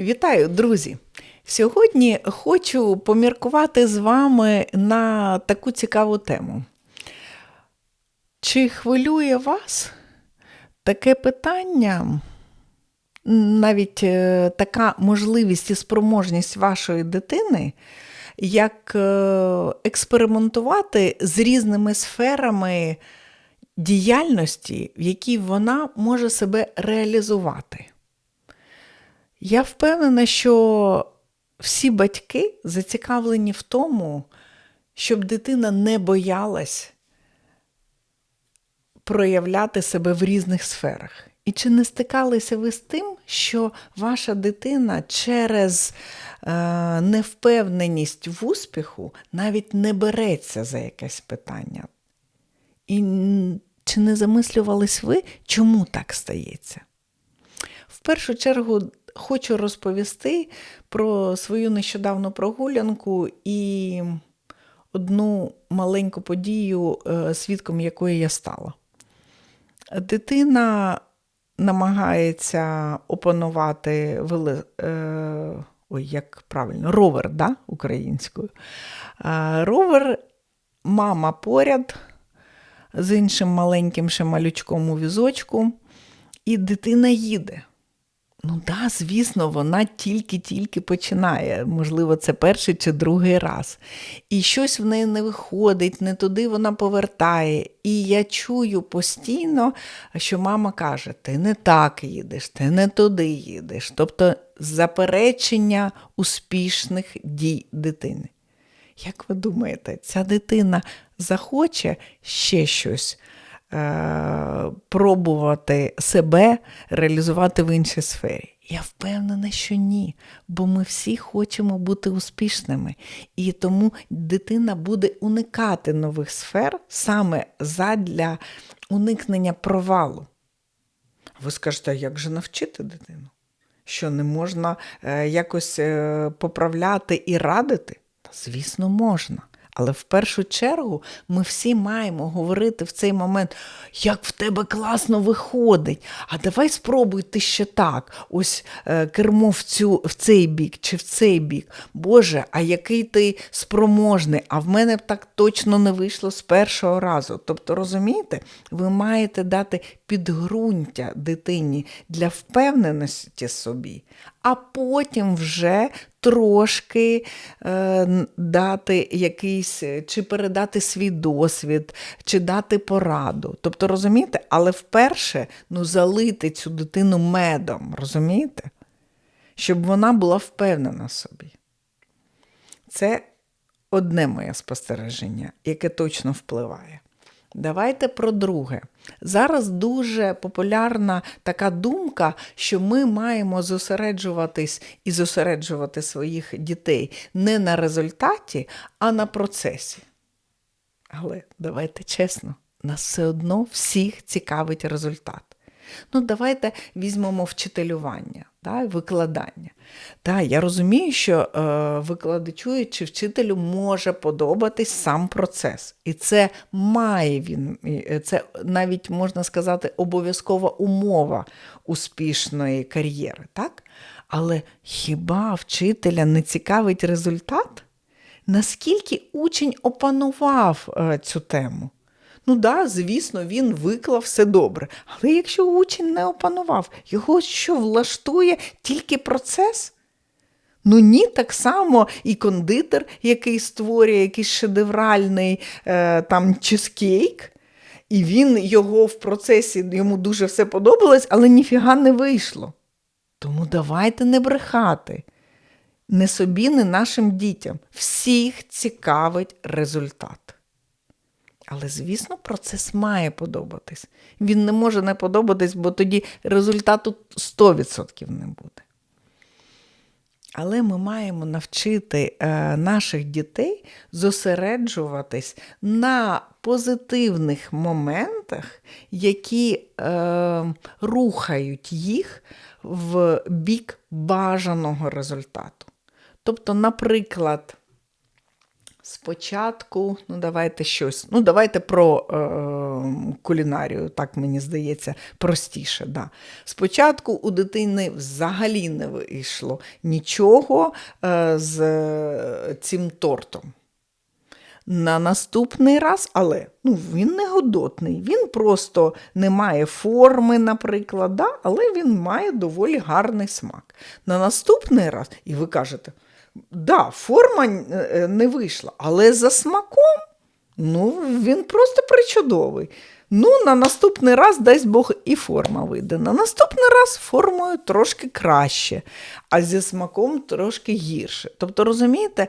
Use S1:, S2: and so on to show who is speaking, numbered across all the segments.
S1: Вітаю, друзі! Сьогодні хочу поміркувати з вами на таку цікаву тему. Чи хвилює вас таке питання, навіть е, така можливість і спроможність вашої дитини, як е, експериментувати з різними сферами діяльності, в якій вона може себе реалізувати? Я впевнена, що всі батьки зацікавлені в тому, щоб дитина не боялась проявляти себе в різних сферах. І чи не стикалися ви з тим, що ваша дитина через е, невпевненість в успіху навіть не береться за якесь питання? І чи не замислювались ви, чому так стається? Першу чергу хочу розповісти про свою нещодавну прогулянку і одну маленьку подію, е, свідком якої я стала. Дитина намагається опанувати веле... е... Ой, як правильно, ровер, да? українською. Е, Ровер, мама поряд з іншим маленьким ще малючком у візочку, і дитина їде. Ну да, звісно, вона тільки-тільки починає. Можливо, це перший чи другий раз. І щось в неї не виходить, не туди вона повертає. І я чую постійно, що мама каже: ти не так їдеш, ти не туди їдеш. Тобто заперечення успішних дій дитини. Як ви думаєте, ця дитина захоче ще щось пробувати себе реалізувати в іншій сфері? Я впевнена, що ні, бо ми всі хочемо бути успішними. І тому дитина буде уникати нових сфер саме задля уникнення провалу. Ви скажете, а як же навчити дитину? Що не можна е, якось е, поправляти і радити? Та, звісно, можна. Але в першу чергу ми всі маємо говорити в цей момент, як в тебе класно виходить. А давай спробуй ти ще так. Ось е, кермо в, цю, в цей бік чи в цей бік. Боже, а який ти спроможний, а в мене так точно не вийшло з першого разу. Тобто, розумієте, ви маєте дати підґрунтя дитині для впевненості собі, а потім вже трошки е, дати якийсь, чи передати свій досвід, чи дати пораду. Тобто, розумієте, але вперше ну, залити цю дитину медом, розумієте? Щоб вона була впевнена собі. Це одне моє спостереження, яке точно впливає. Давайте про друге. Зараз дуже популярна така думка, що ми маємо зосереджуватись і зосереджувати своїх дітей не на результаті, а на процесі. Але давайте чесно, нас все одно всіх цікавить результат. Ну, давайте візьмемо вчителювання, да, викладання. Да, я розумію, що е, викладачу чи вчителю може подобатись сам процес. І це має він, це навіть можна сказати, обов'язкова умова успішної кар'єри. так? Але хіба вчителя не цікавить результат? Наскільки учень опанував е, цю тему? Ну да, звісно, він виклав все добре. Але якщо учень не опанував, його що влаштує тільки процес? Ну ні, так само і кондитер, який створює якийсь шедевральний е, там чизкейк, і він його в процесі, йому дуже все подобалось, але ніфіга не вийшло. Тому давайте не брехати. Не собі, не нашим дітям. Всіх цікавить результат. Але, звісно, процес має подобатись. Він не може не подобатись, бо тоді результату 100% не буде. Але ми маємо навчити е, наших дітей зосереджуватись на позитивних моментах, які е, рухають їх в бік бажаного результату. Тобто, наприклад, спочатку, ну давайте щось. Ну, давайте про е, кулінарію, так мені здається, простіше. Да. Спочатку у дитини взагалі не вийшло нічого е, з е, цим тортом. На наступний раз, але ну, він не годотний, він просто не має форми, наприклад, да? але він має доволі гарний смак. На наступний раз, і ви кажете, да, форма е, не вийшла, але за смаком ну, він просто причудовий. Ну, на наступний раз, дасть Бог, і форма вийде. На наступний раз формою трошки краще, а зі смаком трошки гірше. Тобто, розумієте,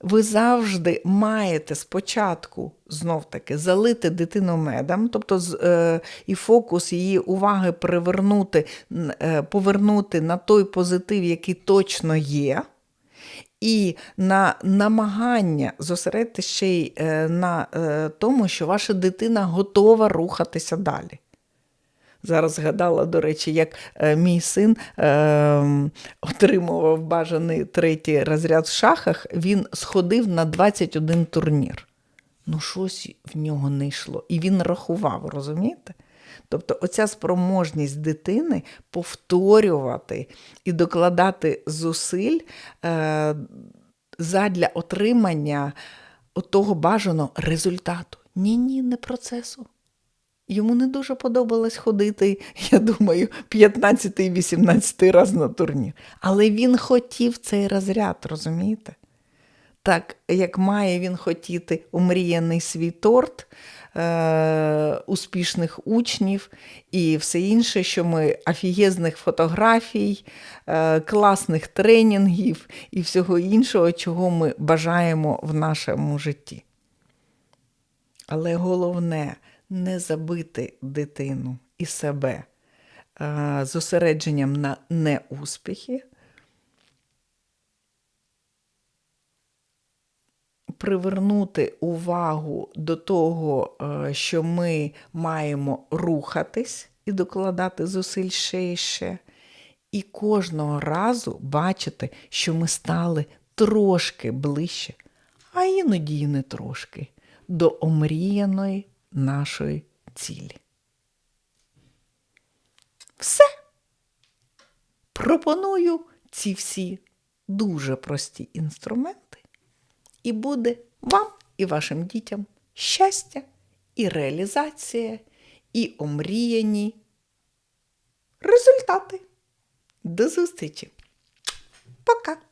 S1: ви завжди маєте спочатку знов-таки залити дитину медом, тобто е, і фокус її уваги привернути, е, повернути на той позитив, який точно є. І на намагання зосередити ще й е, на е, тому, що ваша дитина готова рухатися далі. Зараз згадала, до речі, як е, мій син е, отримував бажаний третій розряд в шахах, він сходив на 21 турнір. Ну, щось в нього не йшло. І він рахував, розумієте? Тобто, оця спроможність дитини повторювати і докладати зусиль е, задля отримання того бажаного результату. Ні-ні, не процесу. Йому не дуже подобалось ходити, я думаю, 15-18 раз на турнір. Але він хотів цей розряд, розумієте? Так, як має він хотіти умріяний свій торт, е- успішних учнів і все інше, що ми афієзних фотографій, е- класних тренінгів і всього іншого, чого ми бажаємо в нашому житті. Але головне не забити дитину і себе е- зосередженням на неуспіхи. Привернути увагу до того, е, що ми маємо рухатись і докладати зусиль ще і ще. І кожного разу бачити, що ми стали трошки ближче, а іноді й не трошки, до омріяної нашої цілі. Все. Пропоную ці всі дуже прості інструменти і буде вам і вашим дітям щастя, і реалізація, і омріяні результати. До зустрічі! Пока!